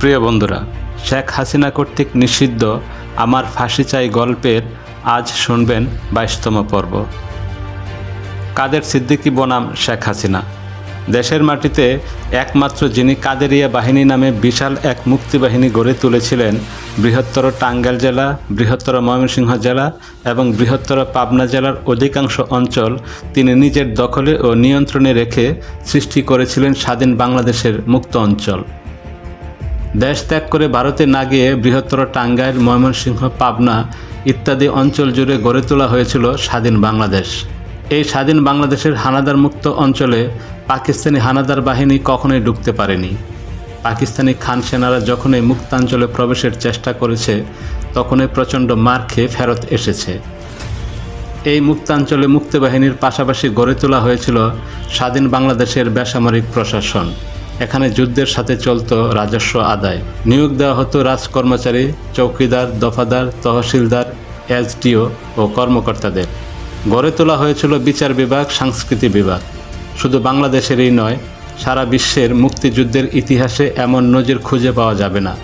প্রিয় বন্ধুরা, শেখ হাসিনা কর্তৃক নিষিদ্ধ আমার ফাঁসি চাই গল্পের আজ শুনবেন বাইশতম পর্ব। কাদের সিদ্দিকী বনাম শেখ হাসিনা? দেশের মাটিতে একমাত্র যিনি কাদেরিয়া বাহিনী নামে বিশাল এক মুক্তিবাহিনী গড়ে তুলেছিলেন, বৃহত্তর টাঙ্গাইল জেলা, বৃহত্তর ময়মনসিংহ জেলা এবং বৃহত্তর পাবনা জেলার অধিকাংশ অঞ্চল তিনি নিজের দখলে ও নিয়ন্ত্রণে রেখে সৃষ্টি করেছিলেন স্বাধীন বাংলাদেশের মুক্ত অঞ্চল। দেশ ত্যাগ করে ভারতে না গিয়ে বৃহত্তর টাঙ্গাইল, ময়মনসিংহ, পাবনা ইত্যাদি অঞ্চল জুড়ে গড়ে তোলা হয়েছিল স্বাধীন বাংলাদেশ। এই স্বাধীন বাংলাদেশের হানাদার মুক্ত অঞ্চলে পাকিস্তানি হানাদার বাহিনী কখনোই ঢুকতে পারেনি। পাকিস্তানি খান সেনারা যখনই মুক্তাঞ্চলে প্রবেশের চেষ্টা করেছে, তখনই প্রচণ্ড মার খেয়ে ফেরত এসেছে। এই মুক্তাঞ্চলে মুক্তিবাহিনীর পাশাপাশি গড়ে তোলা হয়েছিল স্বাধীন বাংলাদেশের বেসামরিক প্রশাসন। এখানে যুদ্ধের সাথে চলত রাজস্ব আদায়। নিয়োগ দেওয়া হতো রাজকর্মচারী, চৌকিদার, দফাদার, তহসিলদার, এসডিও ও কর্মকর্তাদের। গড়ে তোলা হয়েছিল বিচার বিভাগ, সংস্কৃতি বিভাগ। শুধু বাংলাদেশেরই নয়, সারা বিশ্বের মুক্তিযুদ্ধের ইতিহাসে এমন নজির খুঁজে পাওয়া যাবে না।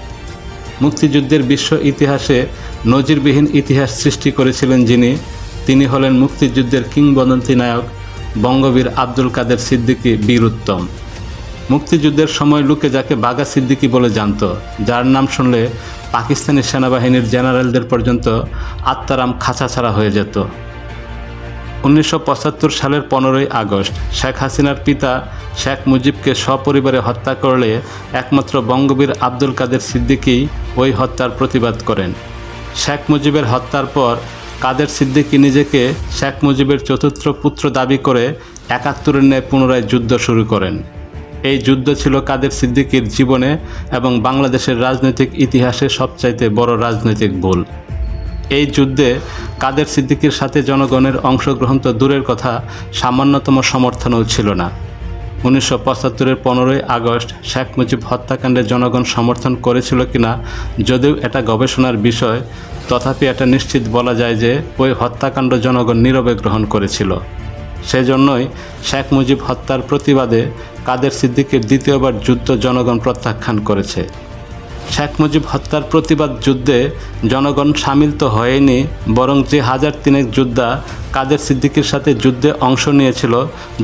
মুক্তিযুদ্ধের বিশ্ব ইতিহাসে নজিরবিহীন ইতিহাস সৃষ্টি করেছিলেন যিনি, তিনি হলেন মুক্তিযুদ্ধের কিংবদন্তি নায়ক বঙ্গবীর আব্দুল কাদের সিদ্দিকী বীর উত্তম মুক্তিযুদ্ধের সময় লোকে যাকে বাঘা সিদ্দিকি বলে জানত, যার নাম শুনলে পাকিস্তানি সেনাবাহিনীর জেনারেলদের পর্যন্ত আত্মারাম খাঁচা ছাড়া হয়ে যেত। উনিশশো পঁচাত্তর সালের পনেরোই আগস্ট শেখ হাসিনার পিতা শেখ মুজিবকে সপরিবারে হত্যা করলে একমাত্র বঙ্গবীর আব্দুল কাদের সিদ্দিকী ওই হত্যার প্রতিবাদ করেন। শেখ মুজিবের হত্যার পর কাদের সিদ্দিকী নিজেকে শেখ মুজিবের চতুর্থ পুত্র দাবি করে একাত্তরের ন্যায় পুনরায় যুদ্ধ শুরু করেন। এই যুদ্ধ ছিল কাদের সিদ্দিকীর জীবনে এবং বাংলাদেশের রাজনৈতিক ইতিহাসে সবচাইতে বড় রাজনৈতিক ভুল। এই যুদ্ধে কাদের সিদ্দিকীর সাথে জনগণের অংশগ্রহণ তো দূরের কথা, সামান্যতম সমর্থনও ছিল না। উনিশশো পঁচাত্তরের পনেরোই আগস্ট শেখ মুজিব হত্যাকাণ্ডে জনগণ সমর্থন করেছিল কিনা, যদিও এটা গবেষণার বিষয়, তথাপি এটা নিশ্চিত বলা যায় যে ওই হত্যাকাণ্ড জনগণ নীরবে গ্রহণ করেছিল। সেজন্যই শেখ মুজিব হত্যার প্রতিবাদে কাদের সিদ্দিকের দ্বিতীয়বার যুদ্ধ জনগণ প্রত্যাখ্যান করেছে। শেখ মুজিব হত্যার প্রতিবাদ যুদ্ধে জনগণ সামিল তো হয়নি, বরং যে হাজার তিনেক যোদ্ধা কাদের সিদ্দিকীর সাথে যুদ্ধে অংশ নিয়েছিল,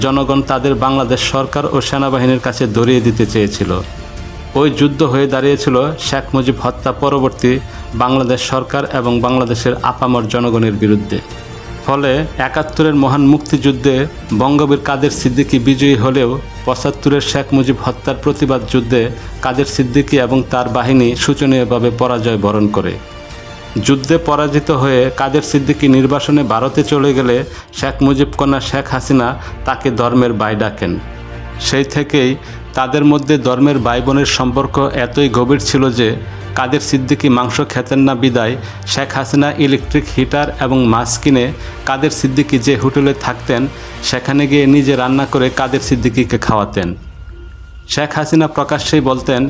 জনগণ তাদের বাংলাদেশ সরকার ও সেনাবাহিনীর কাছে ধরিয়ে দিতে চেয়েছিল। ওই যুদ্ধ হয়ে দাঁড়িয়েছিল শেখ মুজিব হত্যা পরবর্তী বাংলাদেশ সরকার এবং বাংলাদেশের আপামর জনগণের বিরুদ্ধে। ফলে একাত্তরের মহান মুক্তিযুদ্ধে বঙ্গবীর কাদের সিদ্দিকি বিজয়ী হলেও পঁচাত্তরের শেখ মুজিব হত্যার প্রতিবাদ যুদ্ধে কাদের সিদ্দিকী এবং তার বাহিনী শোচনীয়ভাবে পরাজয় বরণ করে। যুদ্ধে পরাজিত হয়ে কাদের সিদ্দিকি নির্বাসনে ভারতে চলে গেলে শেখ মুজিব কন্যা শেখ হাসিনা তাকে ধর্মের বাই ডাকেন। সেই থেকেই তাদের মধ্যে ধর্মের ভাই বোনের সম্পর্ক এতই গভীর ছিল যে কাদের সিদ্দিকি মাংস খেতেন না বিদায়, শেখ হাসিনা ইলেকট্রিক হিটার এবং মাছ কিনে কাদের সিদ্দিকি যে হোটেলে থাকতেন, সেখানে গিয়ে নিজে রান্না করে কাদের সিদ্দিকিকে খাওয়াতেন। শেখ হাসিনা প্রকাশ্যেই বলতেন,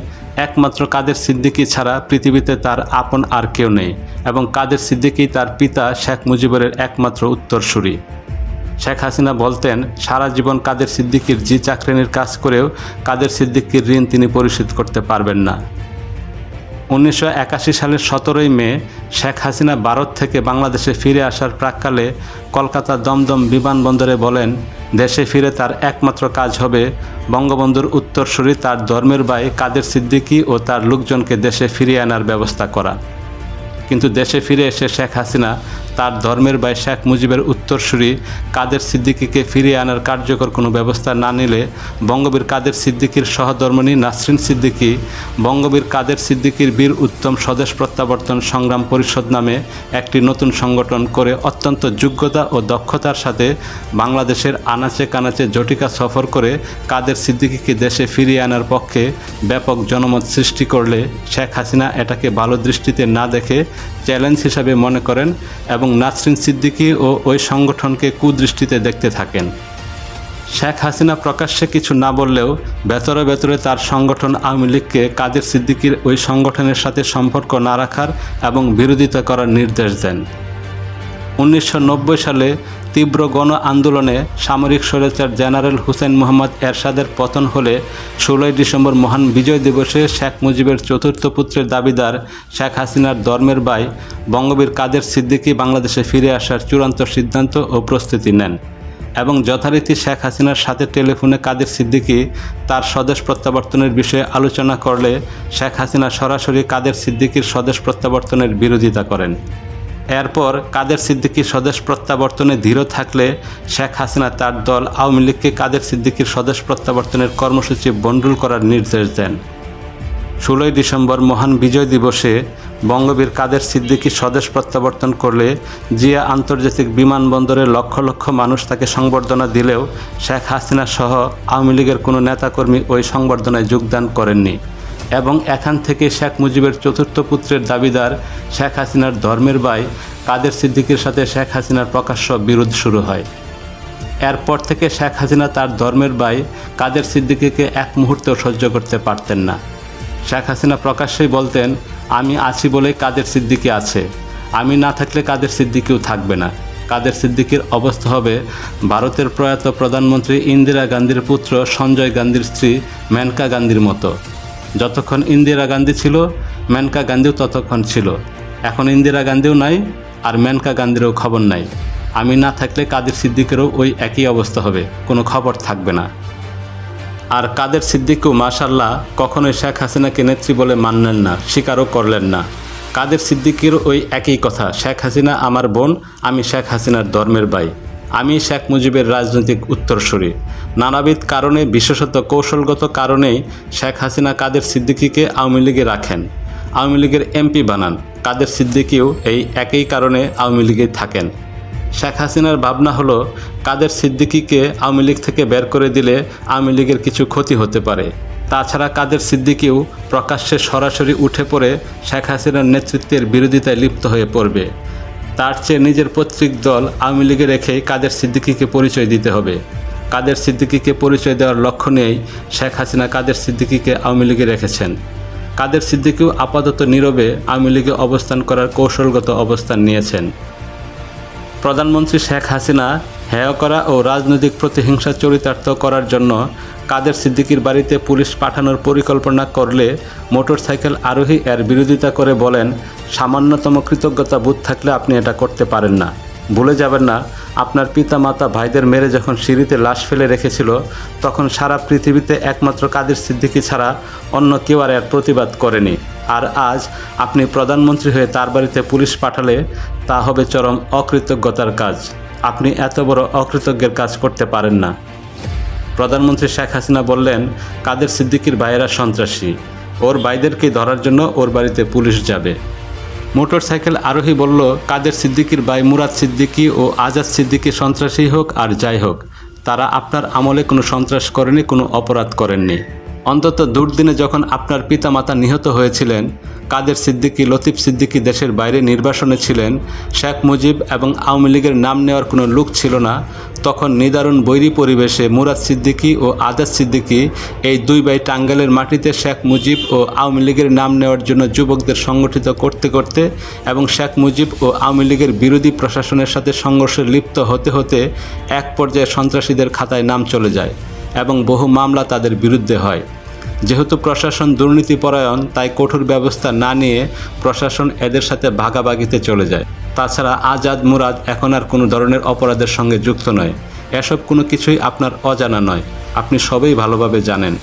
একমাত্র কাদের সিদ্দিকী ছাড়া পৃথিবীতে তার আপন আর কেউ নেই এবং কাদের সিদ্দিকী তার পিতা শেখ মুজিবুরের একমাত্র উত্তরসূরি। শেখ হাসিনা বলতেন, সারা জীবন কাদের সিদ্দিকির জি চাকরিনীর কাজ করেও কাদের সিদ্দিকীর ঋণ তিনি পরিশোধ করতে পারবেন না। উনিশশো একাশি সালের সতেরোই মে শেখ হাসিনা ভারত থেকে বাংলাদেশে ফিরে আসার প্রাককালে কলকাতা দমদম বিমানবন্দরে বলেন, দেশে ফিরে তার একমাত্র কাজ হবে বঙ্গবন্ধুর উত্তরসূরি তার ধর্মের ভাই কাদের সিদ্দিকী ও তার লোকজনকে দেশে ফিরিয়ে আনার ব্যবস্থা করা। কিন্তু দেশে ফিরে এসে শেখ হাসিনা তার ধর্মের ভাই শেখ মুজিবের উত্তরসূরি কাদের সিদ্দিকীকে ফিরিয়ে আনার কার্যকর কোনো ব্যবস্থা না নিলে বঙ্গবীর কাদের সিদ্দিকীর সহধর্মণী নাসরিন সিদ্দিকি, বঙ্গবীর কাদের সিদ্দিকীর বীর উত্তম স্বদেশ প্রত্যাবর্তন সংগ্রাম পরিষদ নামে একটি নতুন সংগঠন করে অত্যন্ত যোগ্যতা ও দক্ষতার সাথে বাংলাদেশের আনাচে কানাচে জটিকা সফর করে কাদের সিদ্দিকীকে দেশে ফিরিয়ে আনার পক্ষে ব্যাপক জনমত সৃষ্টি করলে শেখ হাসিনা এটাকে ভালো দৃষ্টিতে না দেখে চ্যালেঞ্জ হিসাবে মনে করেন এবং নাসরিন সিদ্দিকি ও ওই সংগঠনকে কুদৃষ্টিতে দেখতে থাকেন। শেখ হাসিনা প্রকাশ্যে কিছু না বললেও ভেতরে ভেতরে তার সংগঠন আওয়ামী লীগকে কাদের সিদ্দিকির ওই সংগঠনের সাথে সম্পর্ক না রাখার এবং বিরোধিতা করার নির্দেশ দেন। উনিশশো নব্বই সালে তীব্র গণ আন্দোলনে সামরিক স্বৈরাচার জেনারেল হুসেন মোহাম্মদ এরশাদের পতন হলে ষোলোই ডিসেম্বর মহান বিজয় দিবসে শেখ মুজিবের চতুর্থ পুত্রের দাবিদার শেখ হাসিনার ধর্মের ভাই বঙ্গবীর কাদের সিদ্দিকী বাংলাদেশে ফিরে আসার চূড়ান্ত সিদ্ধান্ত ও প্রস্তুতি নেন এবং যথারীতি শেখ হাসিনার সাথে টেলিফোনে কাদের সিদ্দিকি তার স্বদেশ প্রত্যাবর্তনের বিষয়ে আলোচনা করলে শেখ হাসিনা সরাসরি কাদের সিদ্দিকির স্বদেশ প্রত্যাবর্তনের বিরোধিতা করেন। এরপর কাদের সিদ্দিকী স্বদেশ প্রত্যাবর্তনে দৃঢ় থাকলে শেখ হাসিনা তার দল আওয়ামী লীগকে কাদের সিদ্দিকীর স্বদেশ প্রত্যাবর্তনের কর্মসূচি বন্ডুল করার নির্দেশ দেন। ষোলোই ডিসেম্বর মহান বিজয় দিবসে বঙ্গবীর কাদের সিদ্দিকী স্বদেশ প্রত্যাবর্তন করলে জিয়া আন্তর্জাতিক বিমানবন্দরে লক্ষ লক্ষ মানুষ তাকে সংবর্ধনা দিলেও শেখ হাসিনা সহ আওয়ামী লীগের কোনো নেতাকর্মী ওই সংবর্ধনায় যোগদান করেননি। এবং এখান থেকে শেখ মুজিবের চতুর্থ পুত্রের দাবিদার শেখ হাসিনার ধর্মের ভাই কাদের সিদ্দিকীর সাথে শেখ হাসিনার প্রকাশ্য বিরোধ শুরু হয়। এরপর থেকে শেখ হাসিনা তার ধর্মের ভাই কাদের সিদ্দিকিকে এক মুহূর্তেও সহ্য করতে পারতেন না। শেখ হাসিনা প্রকাশ্যেই বলতেন, আমি আছি বলেই কাদের সিদ্দিকী আছে। আমি না থাকলে কাদের সিদ্দিকিও থাকবে না। কাদের সিদ্দিকির অবস্থা হবে ভারতের প্রয়াত প্রধানমন্ত্রী ইন্দিরা গান্ধীর পুত্র সঞ্জয় গান্ধীর স্ত্রী মেনকা গান্ধীর মতো। যতক্ষণ ইন্দিরা গান্ধী ছিল, মেনকা গান্ধীও ততক্ষণ ছিল। এখন ইন্দিরা গান্ধীও নাই আর মেনকা গান্ধীরও খবর নাই। আমি না থাকলে কাদের সিদ্দিকেরও ওই একই অবস্থা হবে, কোনো খবর থাকবে না। আর কাদের সিদ্দিকও মাশাল্লাহ কখনোই শেখ হাসিনাকে নেত্রী বলে মানলেন না, স্বীকারও করলেন না। কাদের সিদ্দিকের ওই একই কথা, শেখ হাসিনা আমার বোন, আমি শেখ হাসিনার ধর্মের ভাই। আমি শেখ মুজিবের রাজনৈতিক উত্তরসূরি। নানাবিধ কারণে, বিশেষত কৌশলগত কারণেই শেখ হাসিনা কাদের সিদ্দিকীকে আওয়ামী লীগে রাখেন। আওয়ামী লীগের এমপি বানান। কাদের সিদ্দিকীও এই একই কারণে আওয়ামী লীগেই থাকেন। শেখ হাসিনার ভাবনা হলো, কাদের সিদ্দিকীকে আওয়ামী লীগ থেকে বের করে দিলে আওয়ামী লীগের কিছু ক্ষতি হতে পারে। তাছাড়া কাদের সিদ্দিকীও প্রকাশ্যে সরাসরি উঠে পড়ে শেখ হাসিনার নেতৃত্বের বিরোধিতায় লিপ্ত হয়ে পড়বে। তার চেয়ে নিজের পৈতৃক দল আওয়ামী লীগে রেখে কাদের সিদ্দিকিকে পরিচয় দিতে হবে। কাদের সিদ্দিকিকে পরিচয় দেওয়ার লক্ষ্য নিয়েই শেখ হাসিনা কাদের সিদ্দিকিকে আওয়ামী লীগে রেখেছেন। কাদের সিদ্দিকিও আপাতত নীরবে আওয়ামী লীগে অবস্থান করার কৌশলগত অবস্থান নিয়েছেন। প্রধানমন্ত্রী শেখ হাসিনা হেয় করা ও রাজনৈতিক প্রতিহিংসা চরিতার্থ করার জন্য কাদের সিদ্দিকির বাড়িতে পুলিশ পাঠানোর পরিকল্পনা করলে মোটরসাইকেল আরোহী এর বিরোধিতা করে বলেন, সামান্যতম কৃতজ্ঞতা বোধ থাকলে আপনি এটা করতে পারেন না। ভুলে যাবেন না, আপনার পিতা মাতা ভাইদের মেরে যখন সিঁড়িতে লাশ ফেলে রেখেছিল, তখন সারা পৃথিবীতে একমাত্র কাদের সিদ্দিকি ছাড়া অন্য কেউ আর এর প্রতিবাদ করেনি। আর আজ আপনি প্রধানমন্ত্রী হয়ে তার বাড়িতে পুলিশ পাঠালে তা হবে চরম অকৃতজ্ঞতার কাজ। আপনি এত বড় অকৃতজ্ঞের কাজ করতে পারেন না। প্রধানমন্ত্রী শেখ হাসিনা বললেন, কাদের সিদ্দিকীর ভাইয়েরা সন্ত্রাসী। ওর ভাইদেরকে ধরার জন্য ওর বাড়িতে পুলিশ যাবে। মোটরসাইকেল আরোহী বলল, কাদের সিদ্দিকির ভাই মুরাদ সিদ্দিকী ও আজাদ সিদ্দিকী সন্ত্রাসী হোক আর যাই হোক, তারা আপনার আমলে কোনো সন্ত্রাস করেনি, কোনো অপরাধ করেননি। অন্তত দুর্দিনে যখন আপনার পিতামাতা নিহত হয়েছিলেন, কাদের সিদ্দিকী, লতিফ সিদ্দিকী দেশের বাইরে নির্বাসনে ছিলেন, শেখ মুজিব এবং আওয়ামী লীগের নাম নেওয়ার কোনো লুক ছিল না, তখন নিদারুণ বৈরী পরিবেশে মুরাদ সিদ্দিকী ও আজাদ সিদ্দিকী এই দুই ভাই টাঙ্গাইলের মাটিতে শেখ মুজিব ও আওয়ামী লীগের নাম নেওয়ার জন্য যুবকদের সংগঠিত করতে করতে এবং শেখ মুজিব ও আওয়ামী লীগের বিরোধী প্রশাসনের সাথে সংঘর্ষে লিপ্ত হতে হতে এক পর্যায়ে সন্ত্রাসীদের খাতায় নাম চলে যায় এবং বহু মামলা তাদের বিরুদ্ধে হয়। যেহেতু প্রশাসন দুর্নীতিপরায়ণ তাই কঠোর ব্যবস্থা না নিয়ে প্রশাসন এদের সাথে ভাগাভাগিতে চলে যায়। তাছাড়া আজাদ মুরাদ এখন আর কোনো ধরনের অপরাধের সঙ্গে যুক্ত নয়। এসব কোনো কিছুই আপনার অজানা নয়। আপনি সবই ভালোভাবে জানেন।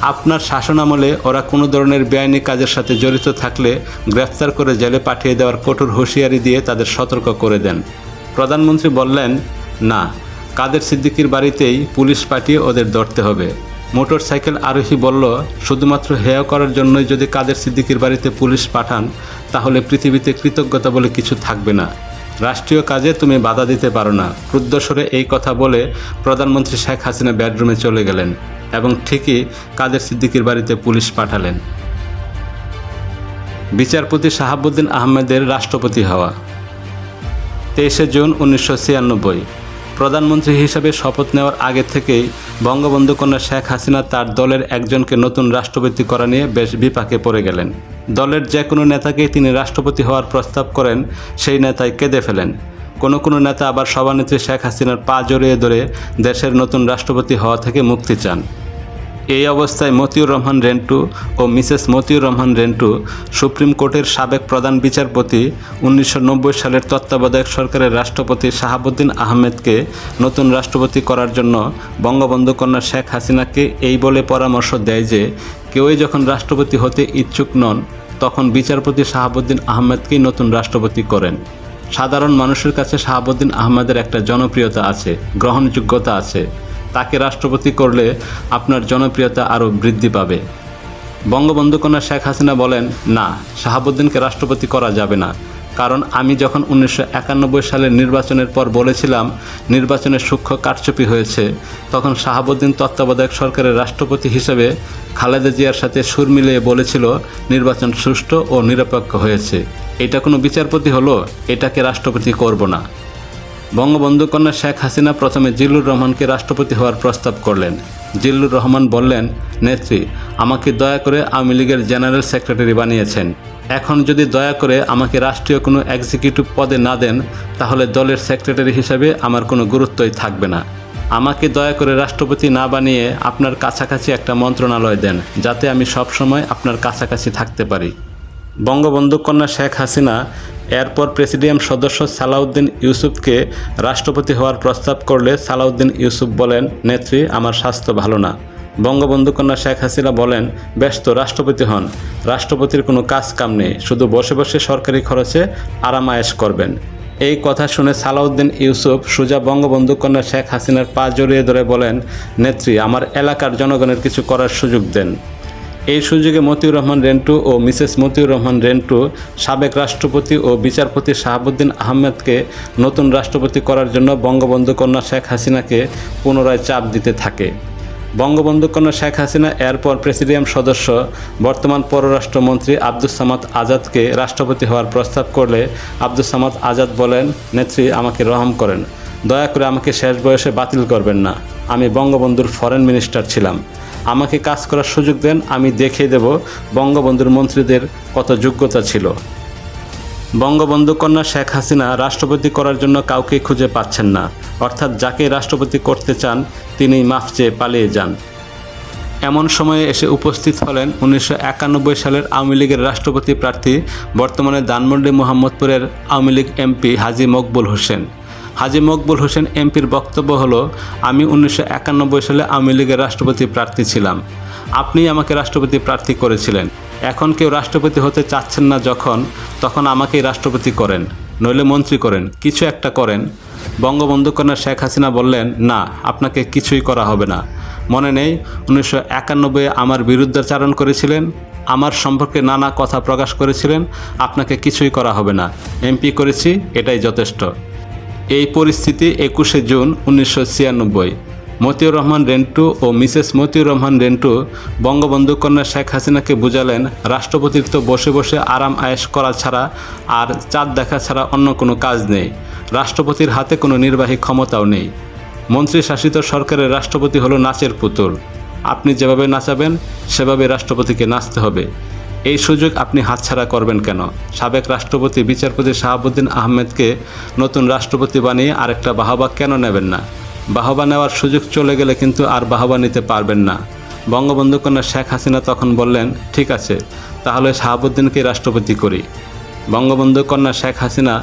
আপনার শাসনামলে ওরা কোনো ধরনের বেআইনি কাজের সাথে জড়িত থাকলে গ্রেফতার করে জেলে পাঠিয়ে দেওয়ার কঠোর হুঁশিয়ারি দিয়ে তাদের সতর্ক করে দেন। প্রধানমন্ত্রী বললেন, না, কাদের সিদ্দিকির বাড়িতেই পুলিশ পাঠিয়ে ওদের ধরতে হবে। মোটরসাইকেল আরোহী বলল, শুধুমাত্র হেয় করার জন্যই যদি কাদের সিদ্দিকির বাড়িতে পুলিশ পাঠান, তাহলে পৃথিবীতে কৃতজ্ঞতা বলে কিছু থাকবে না। রাষ্ট্রীয় কাজে তুমি বাধা দিতে পারো না। ক্রুদ্ধস্বরে এই কথা বলে প্রধানমন্ত্রী শেখ হাসিনা বেডরুমে চলে গেলেন এবং ঠিকই কাদের সিদ্দিকির বাড়িতে পুলিশ পাঠালেন। বিচারপতি শাহাবুদ্দিন আহমেদের রাষ্ট্রপতি হওয়া। তেইশে জুন উনিশশো ছিয়ানব্বই। প্রধানমন্ত্রী হিসেবে শপথ নেওয়ার আগে থেকেই বঙ্গবন্ধু কন্যা শেখ হাসিনা তার দলের একজনকে নতুন রাষ্ট্রপতি করা নিয়ে বেশ বিপাকে পড়ে গেলেন। দলের যে কোনো নেতাকেই তিনি রাষ্ট্রপতি হওয়ার প্রস্তাব করেন, সেই নেতাই কেঁদে ফেলেন। কোনো কোনো নেতা আবার সভানেত্রী শেখ হাসিনার পা জড়িয়ে ধরে দেশের নতুন রাষ্ট্রপতি হওয়া থেকে মুক্তি চান। এই অবস্থায় মতিউর রহমান রেন্টু ও মিসেস মতিউর রহমান রেন্টু সুপ্রিম কোর্টের সাবেক প্রধান বিচারপতি উনিশশো নব্বই সালের তত্ত্বাবধায়ক সরকারের রাষ্ট্রপতি শাহাবুদ্দিন আহমেদকে নতুন রাষ্ট্রপতি করার জন্য বঙ্গবন্ধু কন্যা শেখ হাসিনাকে এই বলে পরামর্শ দেয় যে, কেউই যখন রাষ্ট্রপতি হতে ইচ্ছুক নন, তখন বিচারপতি শাহাবুদ্দিন আহমেদকেই নতুন রাষ্ট্রপতি করেন। সাধারণ মানুষের কাছে শাহাবুদ্দিন আহমেদের একটা জনপ্রিয়তা আছে, গ্রহণযোগ্যতা আছে। তাকে রাষ্ট্রপতি করলে আপনার জনপ্রিয়তা আরও বৃদ্ধি পাবে। বঙ্গবন্ধু কন্যা শেখ হাসিনা বলেন, না, শাহাবুদ্দিনকে রাষ্ট্রপতি করা যাবে না। কারণ আমি যখন উনিশশো একানব্বই সালের নির্বাচনের পর বলেছিলাম, নির্বাচনের সূক্ষ্ম কারচুপি হয়েছে, তখন শাহাবুদ্দিন তত্ত্বাবধায়ক সরকারের রাষ্ট্রপতি হিসেবে খালেদা জিয়ার সাথে সুর মিলিয়ে বলেছিল, নির্বাচন সুষ্ঠু ও নিরপেক্ষ হয়েছে। এটা কোনো বিচারপতি হলো? এটাকে রাষ্ট্রপতি করব না। বঙ্গবন্ধু কন্যা শেখ হাসিনা প্রথমে জিল্লুর রহমানকে রাষ্ট্রপতি হওয়ার প্রস্তাব করলেন। জিল্লুর রহমান বললেন, নেত্রী, আমাকে দয়া করে আওয়ামী লীগের জেনারেল সেক্রেটারি বানিয়েছেন। এখন যদি দয়া করে আমাকে রাষ্ট্রীয় কোনো এক্সিকিউটিভ পদে না দেন, তাহলে দলের সেক্রেটারি হিসাবে আমার কোনো গুরুত্বই থাকবে না। আমাকে দয়া করে রাষ্ট্রপতি না বানিয়ে আপনার কাছাকাছি একটা মন্ত্রণালয় দেন, যাতে আমি সবসময় আপনার কাছাকাছি থাকতে পারি। বঙ্গবন্ধু কন্যা শেখ হাসিনা, এরপর প্রেসিডিয়াম সদস্য সালাউদ্দিন ইউসুফকে রাষ্ট্রপতি হওয়ার প্রস্তাব করলে সালাউদ্দিন ইউসুফ বলেন, নেত্রী, আমার স্বাস্থ্য ভালো না। বঙ্গবন্ধু কন্যা শেখ হাসিনা বলেন, ব্যস্ত, রাষ্ট্রপতি হন। রাষ্ট্রপতির কোনো কাজ কাম নেই। শুধু বসে বসে সরকারি খরচে আরামায়েশ করবেন। এই কথা শুনে সালাউদ্দিন ইউসুফ সুজা বঙ্গবন্ধু কন্যা শেখ হাসিনার পা জড়িয়ে ধরে বলেন, নেত্রী, আমার এলাকার জনগণের কিছু করার সুযোগ দেন। এই সুযোগে মতিউর রহমান রেন্টু ও মিসেস মতিউর রহমান রেন্টু, সাবেক রাষ্ট্রপতি ও বিচারপতি শাহাবুদ্দিন আহমেদকে নতুন রাষ্ট্রপতি করার জন্য বঙ্গবন্ধু কন্যা শেখ হাসিনাকে পুনরায় চাপ দিতে থাকে। বঙ্গবন্ধু কন্যা শেখ হাসিনা এরপর প্রেসিডিয়াম সদস্য, বর্তমান পররাষ্ট্রমন্ত্রী আব্দুস সামাদ আজাদকে রাষ্ট্রপতি হওয়ার প্রস্তাব করলে আব্দুস সামাদ আজাদ বলেন, নেত্রী, আমাকে রহম করেন। দয়া করে আমাকে শেষ বয়সে বাতিল করবেন না। আমি বঙ্গবন্ধুর ফরেন মিনিস্টার ছিলাম। আমাকে কাজ করার সুযোগ দেন, আমি দেখিয়ে দেব বঙ্গবন্ধুর মন্ত্রীদের কত যোগ্যতা ছিল। বঙ্গবন্ধু কন্যা শেখ হাসিনা রাষ্ট্রপতি করার জন্য কাউকে খুঁজে পাচ্ছেন না। অর্থাৎ যাকে রাষ্ট্রপতি করতে চান, তিনি মাফ চেয়ে পালিয়ে যান। এমন সময়ে এসে উপস্থিত হলেন উনিশশো একানব্বই সালের আওয়ামী লীগের রাষ্ট্রপতি প্রার্থী, বর্তমানে ধানমন্ডি মোহাম্মদপুরের আওয়ামী লীগ এমপি হাজি মকবুল হোসেন। হাজি মকবুল হোসেন এমপির বক্তব্য হলো, আমি উনিশশো একানব্বই সালে আওয়ামী লীগের রাষ্ট্রপতি প্রার্থী ছিলাম। আপনি আমাকে রাষ্ট্রপতি প্রার্থী করেছিলেন। এখন কেউ রাষ্ট্রপতি হতে চাচ্ছেন না যখন, তখন আমাকেই রাষ্ট্রপতি করেন। নইলে মন্ত্রী করেন। কিছু একটা করেন। বঙ্গবন্ধু কন্যা শেখ হাসিনা বললেন, না, আপনাকে কিছুই করা হবে না। মনে নেই, উনিশশো একানব্বই আমার বিরুদ্ধাচারণ করেছিলেন, আমার সম্পর্কে নানা কথা প্রকাশ করেছিলেন, আপনাকে কিছুই করা হবে না। এমপি করেছি, এটাই যথেষ্ট। এই পরিস্থিতি একুশে জুন উনিশশো ছিয়ানব্বই। মতিউর রহমান রেন্টু ও মিসেস মতিউর রহমান রেন্টু বঙ্গবন্ধু কন্যা শেখ হাসিনাকে বুঝালেন, রাষ্ট্রপতির তো বসে বসে আরাম আয়েশ করা ছাড়া আর চাঁদ দেখা ছাড়া অন্য কোনো কাজ নেই। রাষ্ট্রপতির হাতে কোনো নির্বাহী ক্ষমতাও নেই। মন্ত্রী শাসিত সরকারের রাষ্ট্রপতি হলো নাচের পুতুল। আপনি যেভাবে নাচাবেন, সেভাবে রাষ্ট্রপতিকে নাচতে হবে। এই সুযোগ আপনি হাতছাড়া করবেন কেন? সাবেক রাষ্ট্রপতি বিচারপতি শাহাবুদ্দিন আহমেদকে নতুন রাষ্ট্রপতি বানিয়ে আরেকটা বাহবা কেন নেবেন না? বাহবা নেওয়ার সুযোগ চলে গেলে কিন্তু আর বাহবা নিতে পারবেন না। বঙ্গবন্ধু কন্যা শেখ হাসিনা তখন বললেন, ঠিক আছে, তাহলে শাহাবুদ্দিনকে রাষ্ট্রপতি করি। বঙ্গবন্ধু কন্যা শেখ হাসিনা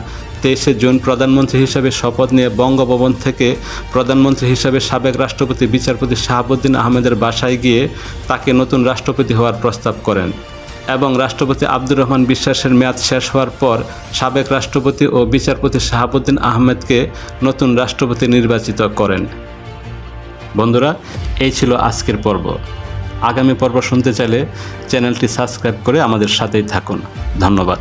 তেইশে জুন প্রধানমন্ত্রী হিসেবে শপথ নিয়ে বঙ্গভবন থেকে প্রধানমন্ত্রী হিসেবে সাবেক রাষ্ট্রপতি বিচারপতি শাহাবুদ্দিন আহমেদের বাসায় গিয়ে তাকে নতুন রাষ্ট্রপতি হওয়ার প্রস্তাব করেন। এবং রাষ্ট্রপতি আব্দুর রহমান বিশ্বাসের মেয়াদ শেষ হওয়ার পর সাবেক রাষ্ট্রপতি ও বিচারপতি শাহাবুদ্দিন আহমেদকে নতুন রাষ্ট্রপতি নির্বাচিত করেন। বন্ধুরা, এই ছিল আজকের পর্ব। আগামী পর্ব শুনতে চাইলে চ্যানেলটি সাবস্ক্রাইব করে আমাদের সাথেই থাকুন। ধন্যবাদ।